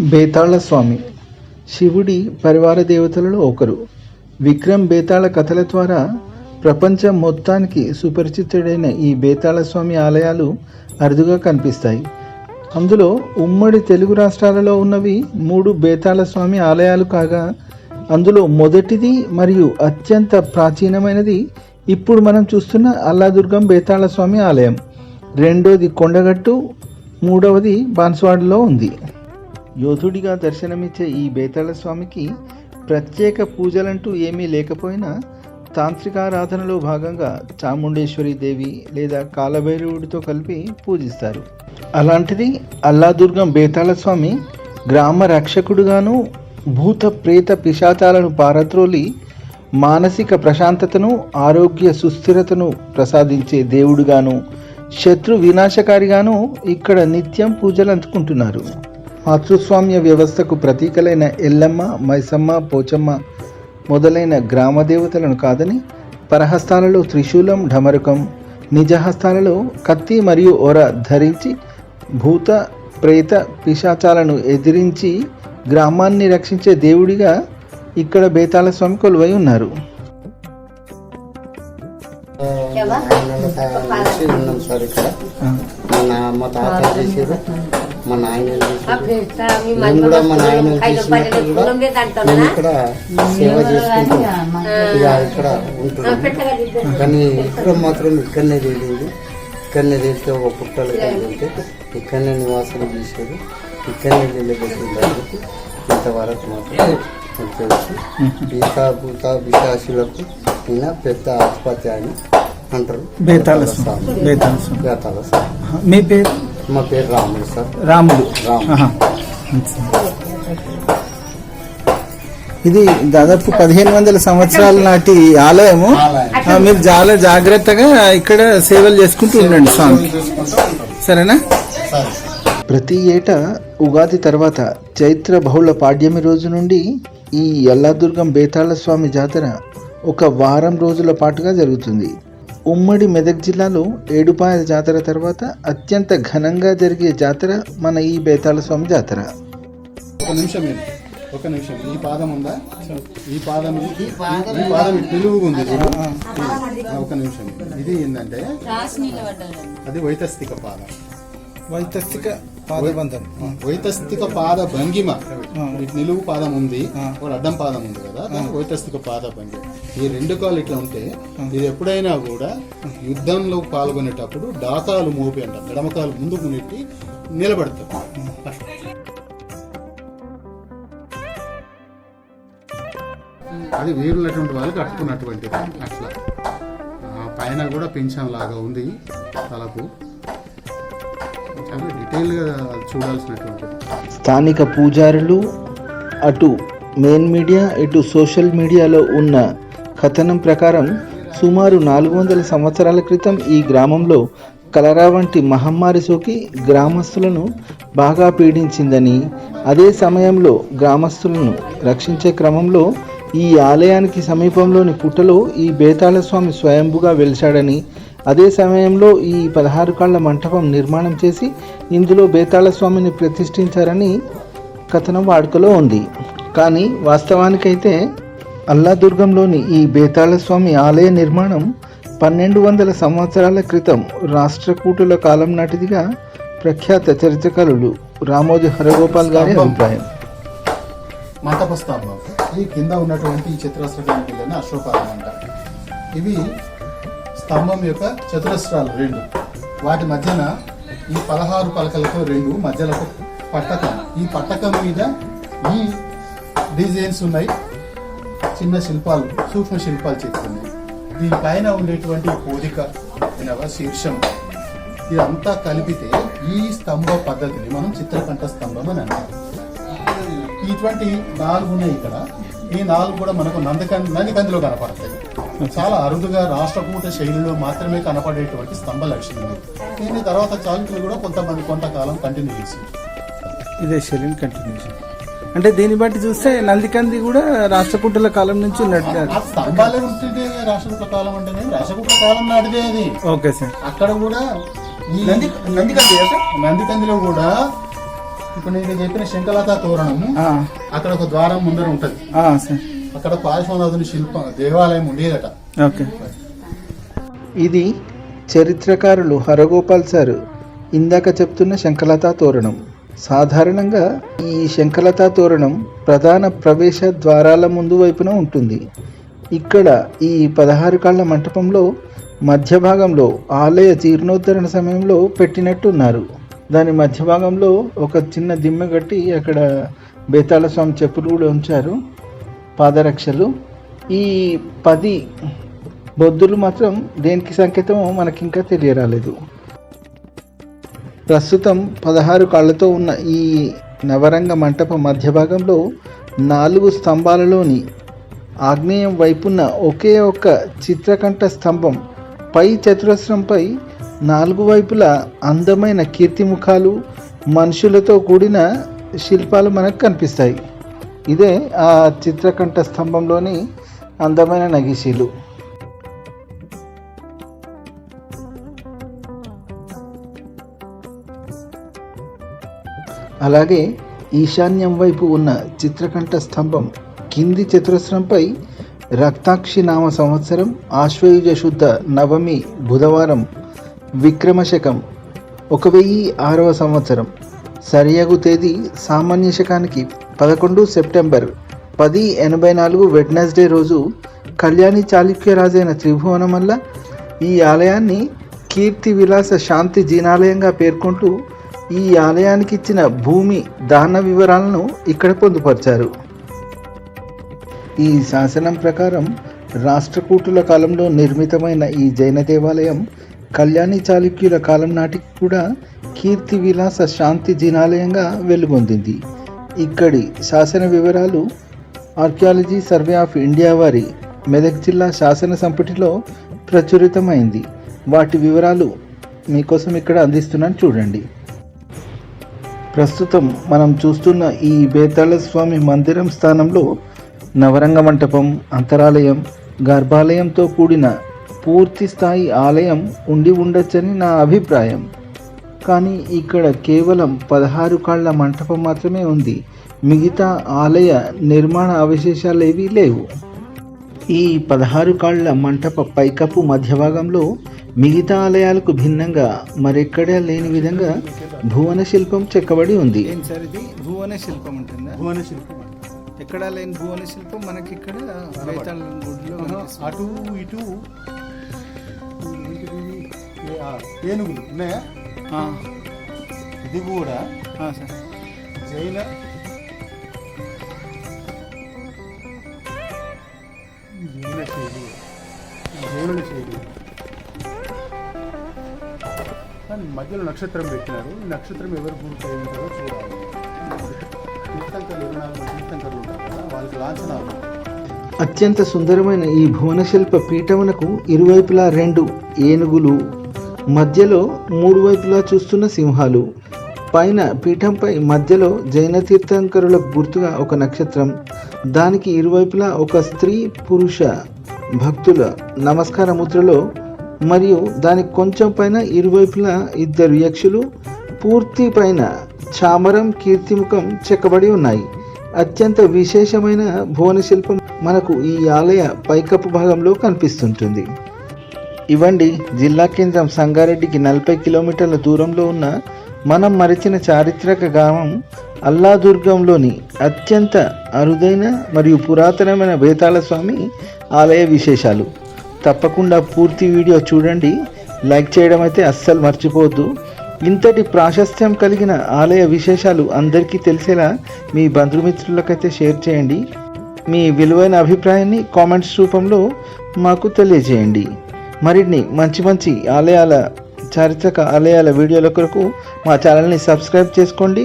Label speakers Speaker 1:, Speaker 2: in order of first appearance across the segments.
Speaker 1: బేతాళ స్వామి. శివుడి పరివార దేవతలలో ఒకరు. విక్రమ్ బేతాళ కథల ద్వారా ప్రపంచం మొత్తానికి సుపరిచితుడైన ఈ బేతాళ స్వామి ఆలయాలు అరుదుగా కనిపిస్తాయి. అందులో ఉమ్మడి తెలుగు రాష్ట్రాలలో ఉన్నవి మూడు బేతాళ స్వామి ఆలయాలు కాగా అందులో మొదటిది మరియు అత్యంత ప్రాచీనమైనది ఇప్పుడు మనం చూస్తున్న అల్లాదుర్గం బేతాళ స్వామి ఆలయం. రెండోది కొండగట్టు మూడవది బాన్స్వాడలో ఉంది. యోధుడిగా దర్శనమిచ్చే ఈ బేతాళ స్వామికి ప్రత్యేక పూజలంటూ ఏమీ లేకపోయినా తాంత్రికారాధనలో భాగంగా చాముండేశ్వరి దేవి లేదా కాలభైరవుడితో కలిపి పూజిస్తారు. అలాంటిది అల్లాదుర్గం బేతాళ స్వామి గ్రామ రక్షకుడుగాను భూత ప్రేత పిశాచాలను పారద్రోలి మానసిక ప్రశాంతతను ఆరోగ్య సుస్థిరతను ప్రసాదించే దేవుడుగాను శత్రు వినాశకారిగాను ఇక్కడ నిత్యం పూజలు అందుకుంటున్నారు మాతృస్వామ్య వ్యవస్థకు ప్రతీకలైన ఎల్లమ్మ మైసమ్మ పోచమ్మ మొదలైన గ్రామ దేవతలను కాదని పరహస్తాలలో త్రిశూలం ఢమరుకం నిజహస్తాలలో కత్తి మరియు ఒర ధరించి భూత ప్రేత పిశాచాలను ఎదిరించి గ్రామాన్ని రక్షించే దేవుడిగా ఇక్కడ బేతాళ స్వామి కొలువై ఉన్నారు.
Speaker 2: వచ్చి ఉన్నాం సార్ ఇక్కడ? మన మా తాత చేసారు మా నాయన మేము కూడా మా నాయన మేము ఇక్కడ సేవ చేసుకుంటాం ఇక ఇక్కడ ఉంటున్నాం. కానీ ఇక్కడ మాత్రం ఇక్కడనే తేలింది. ఇక్కడనే తేలితే ఒక పుట్టలు కలిగితే ఇక్కడనే నివాసం చేశారు. ఇక్కడనే నిలబెట్టింది ఇంతవరకు మాత్రం తెలుసు. ఈత భూత విశాసులకు ఈయన పెద్ద ఆధిపత్య అని అంటారు
Speaker 1: బేతాళ స్వామి. బేతాళ స్వామి. మీ పేరు?
Speaker 2: మా పేరు రాముడు సార్.
Speaker 1: రాముడు. ఆహా. ఇది దాదాపు పదిహేను వందల సంవత్సరాల నాటి ఆలయము. ఆ, మీరు చాలా జాగ్రత్తగా ఇక్కడ సేవలు చేసుకుంటూ ఉండండి స్వామి. సరేనా?
Speaker 2: సరే.
Speaker 1: ప్రతి ఏటా ఉగాది తర్వాత చైత్ర బహుళ పాడ్యమి రోజు నుండి ఈ యల్లాదుర్గం బేతాళ స్వామి జాతర ఒక వారం రోజుల పాటుగా జరుగుతుంది. ఉమ్మడి మెదక్ జిల్లాలో ఏడుపాయల జాతర తర్వాత అత్యంత ఘనంగా జరిగే జాతర మన ఈ బేతాళ స్వామి జాతర.
Speaker 3: ఒక నిమిషం ఒక నిమిషం. ఈ పాదం ఉందా? ఈ పాదం ఈ పాదం ఉంది ఒక నిమిషం. ఇది ఏంటంటే అది వైతస్తిక పాదం.
Speaker 1: వైతస్తిక పాదబంధం
Speaker 3: వైతస్తిక పాద భంగిమ నిలువు పాదం ఉంది ఒక అడ్డం పాదం ఉంది కదా దానికి వైతస్తిక పాద భంగిమ ఈ రెండు కాళ్ళు ఇట్లా ఉంటే ఇది ఎప్పుడైనా కూడా యుద్ధంలో పాల్గొనేటప్పుడు డాకాలు మోపి అంటాం ఎడమకాలు ముందుకు నెట్టి నిలబడతాం అది వీరున్నటువంటి వాళ్ళు కట్టుకున్నటువంటిది అట్లా. పైన కూడా పెన్షన్ లాగా ఉంది తలకు. చాలా డీటెయిల్గా చూడాల్సినటువంటి
Speaker 1: స్థానిక పూజారులు అటు మెయిన్ మీడియా ఇటు సోషల్ మీడియాలో ఉన్న కథనం ప్రకారం సుమారు నాలుగు వందల సంవత్సరాల క్రితం ఈ గ్రామంలో కలరా వంటి మహమ్మారి సోకి గ్రామస్తులను బాగా పీడించిందని అదే సమయంలో గ్రామస్తులను రక్షించే క్రమంలో ఈ ఆలయానికి సమీపంలోని పుట్టలో ఈ బేతాళస్వామి స్వయంభుగా వెలిశాడని అదే సమయంలో ఈ పదహారు కాళ్ళ మంటపం నిర్మాణం చేసి ఇందులో బేతాళ స్వామిని ప్రతిష్ఠించారని కథనం వాడుకలో ఉంది. కానీ వాస్తవానికైతే అల్లాదుర్గంలోని ఈ బేతాళ స్వామి ఆలయ నిర్మాణం పన్నెండు వందల సంవత్సరాల క్రితం రాష్ట్రకూటుల కాలం నాటిదిగా ప్రఖ్యాత చరిత్రకారులు రామోజీ హరగోపాల్ గారి అభిప్రాయం.
Speaker 3: మంటప స్తంభం ఈ కింద ఉన్నటువంటి ఈ అశ్వపాదం అంట. ఇవి స్తంభం యొక్క చతురస్రాలు రెండు. వాటి మధ్యన ఈ పదహారు పలకలతో రెండు మధ్యలో ఒక పట్టకం. ఈ పట్టకం మీద ఈ డిజైన్స్ ఉన్నాయి. చిన్న శిల్పాలు సూక్ష్మ శిల్పాలు చెక్కున్నాయి దీనిపైన ఉండేటువంటి పోదిక అయినవా శీర్షం. ఇదంతా కలిపితే ఈ స్తంభ పద్ధతిని మనం చిత్రకంఠ స్తంభం అని అంటాం. ఇటువంటి నాలుగు ఉన్నాయి ఇక్కడ. ఈ నాలుగు కూడా మనకు నందక నందికందిలో కనపడతాయి. చాలా అరుదుగా రాష్ట్రకూట శైలిలో మాత్రమే కనపడేటువంటి స్తంభ లక్షణం ఇది. దీని తర్వాత చాళుక్యులు కూడా కొంతమంది కొంతకాలం కంటిన్యూ చేసి
Speaker 1: ఇదే శరీరం కంటిన్యూషన్ అంటే దీన్ని బట్టి చూస్తే నందికంది కూడా రాష్ట్రకూటుల కాలం నుంచి
Speaker 3: ఆ స్తంభాలే ఉంటుంటే రాష్ట్రకూట కాలం అంటేనే రాష్ట్రకూట కాలం నాటిదే అది.
Speaker 1: Okay sir.
Speaker 3: అక్కడ కూడా ఈ
Speaker 1: నంది నందికంది
Speaker 3: నందికందిలో కూడా ఇప్పుడు నేను చెప్పిన శంకలత తోరణము
Speaker 1: ఆ,
Speaker 3: అక్కడ ఒక ద్వారం ముందర ఉంటది.
Speaker 1: ఆ, సార్.
Speaker 3: అక్కడ పార్శ్వనాథుని శిల్పం దేవాలయం ఉండేదట.
Speaker 1: ఓకే. ఇది చరిత్రకారులు హరగోపాల్ సార్ ఇందాక చెప్తున్న శంఖలతా తోరణం. సాధారణంగా ఈ శంఖలతా తోరణం ప్రధాన ప్రవేశ ద్వారాల ముందు వైపున ఉంటుంది. ఇక్కడ ఈ పదహారు కాళ్ళ మంటపంలో మధ్య భాగంలో ఆలయ జీర్ణోద్ధరణ సమయంలో పెట్టినట్టున్నారు. దాని మధ్య భాగంలో ఒక చిన్న దిమ్మె కట్టి అక్కడ బేతాళ స్వామి చెప్పులు కూడా ఉంచారు. పాదరక్షలు. ఈ పది బొద్దులు మాత్రం దేనికి సంకేతమో మనకింకా తెలియరాలేదు. ప్రస్తుతం పదహారు కాళ్ళతో ఉన్న ఈ నవరంగ మంటప మధ్య భాగంలో నాలుగు స్తంభాలలోని ఆగ్నేయం వైపున్న ఒకే ఒక్క చిత్రకంఠ స్తంభం పై చతురస్రంపై నాలుగు వైపులా అందమైన కీర్తిముఖాలు మనుషులతో కూడిన శిల్పాలు మనకు కనిపిస్తాయి. ఇదే ఆ చిత్రకంఠ స్తంభంలోని అందమైన నగిశీలు అలాగే ఈశాన్యం వైపు ఉన్న చిత్రకంఠ స్తంభం కింది చతురస్రంపై రక్తాక్షి నామ సంవత్సరం ఆశ్వయుజ శుద్ధ నవమి బుధవారం విక్రమశకం ఒక వెయ్యి ఆరవ సంవత్సరం. సరియగు తేదీ సామాన్య శకానికి పదకొండు సెప్టెంబర్ పది ఎనభై నాలుగు వెడ్నెస్డే రోజు కళ్యాణి చాళుక్యరాజైన త్రిభువనం వల్ల ఈ ఆలయాన్ని కీర్తి విలాస శాంతి జీనాలయంగా పేర్కొంటూ ఈ ఆలయానికి ఇచ్చిన భూమి దాన వివరాలను ఇక్కడ పొందుపరిచారు. ఈ శాసనం ప్రకారం రాష్ట్రకూటుల కాలంలో నిర్మితమైన ఈ జైన దేవాలయం కళ్యాణి చాళుక్యుల కాలం నాటికి కూడా కీర్తి విలాస శాంతి జినాలయంగా వెలుగొందింది. ఇక్కడి శాసన వివరాలు ఆర్కియాలజీ సర్వే ఆఫ్ ఇండియా వారి మెదక్ జిల్లా శాసన సంపుటిలో ప్రచురితమైంది. వాటి వివరాలు మీకోసం ఇక్కడ అందిస్తున్నాను చూడండి. ప్రస్తుతం మనం చూస్తున్న ఈ బేతాళ స్వామి మందిరం స్థానంలో నవరంగ మంటపం అంతరాలయం గర్భాలయంతో కూడిన పూర్తి స్థాయి ఆలయం ఉండి ఉండొచ్చని నా అభిప్రాయం. కానీ ఇక్కడ కేవలం పదహారు కాళ్ళ మంటపం మాత్రమే ఉంది. మిగతా ఆలయ నిర్మాణ అవశేషాలు ఏవీ లేవు. ఈ పదహారు కాళ్ళ మంటప పైకప్పు మధ్య భాగంలో మిగతా ఆలయాలకు భిన్నంగా మరెక్కడా లేని విధంగా భువన శిల్పం చెక్కబడి ఉంది. భువన శిల్పం ఉంటుందా
Speaker 3: భువన శిల్పం
Speaker 1: ఎక్కడా లేని భువన శిల్పం మనకి ఇక్కడ గుడిలో.
Speaker 3: అటు ఇటు ఏంటిది? ఏ- ఆ, ఏనుగులు ఉన్నాయా? ఇది కూడా
Speaker 1: సార్.
Speaker 3: జైన జైన శైలి. జైనుల శైలి. కానీ మధ్యలో నక్షత్రం పెట్టినారు. ఈ నక్షత్రం ఎవరు గుర్తు ఉంటారో చూడాలి. తీర్థంకర్లు తీర్థంకర్లు ఉంటారు కదా వాళ్ళకి లాంఛనాలు
Speaker 1: అత్యంత సుందరమైన ఈ భువన శిల్ప పీఠమునకు ఇరువైపులా రెండు ఏనుగులు మధ్యలో మూడు వైపులా చూస్తున్న సింహాలు. పైన పీఠంపై మధ్యలో జైన తీర్థంకరులకు గుర్తుగా ఒక నక్షత్రం. దానికి ఇరువైపులా ఒక స్త్రీ పురుష భక్తుల నమస్కార ముద్రలో మరియు దానికి కొంచెం పైన ఇరువైపులా ఇద్దరు యక్షులు పూర్తి పైన చామరం కీర్తిముఖం చెక్కబడి ఉన్నాయి. అత్యంత విశేషమైన భువన శిల్పం మనకు ఈ ఆలయ పైకప్పు భాగంలో కనిపిస్తుంటుంది. ఇవ్వండి. జిల్లా కేంద్రం సంగారెడ్డికి నలభై కిలోమీటర్ల దూరంలో ఉన్న మనం మరిచిన చారిత్రక గ్రామం అల్లాదుర్గంలోని అత్యంత అరుదైన మరియు పురాతనమైన బేతాళ స్వామి ఆలయ విశేషాలు. తప్పకుండా పూర్తి వీడియో చూడండి. లైక్ చేయడం అయితే అస్సలు మర్చిపోవద్దు. ఇంతటి ప్రాశస్త్యం కలిగిన ఆలయ విశేషాలు అందరికీ తెలిసేలా మీ బంధుమిత్రులకైతే షేర్ చేయండి. మీ విలువైన అభిప్రాయాన్ని కామెంట్స్ రూపంలో మాకు తెలియజేయండి. మరిన్ని మంచి మంచి ఆలయాల చారిత్రక ఆలయాల వీడియోల కొరకు మా ఛానల్ని సబ్స్క్రైబ్ చేసుకోండి.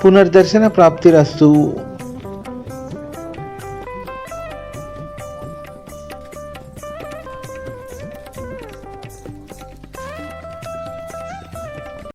Speaker 1: పునర్దర్శన ప్రాప్తిరస్తు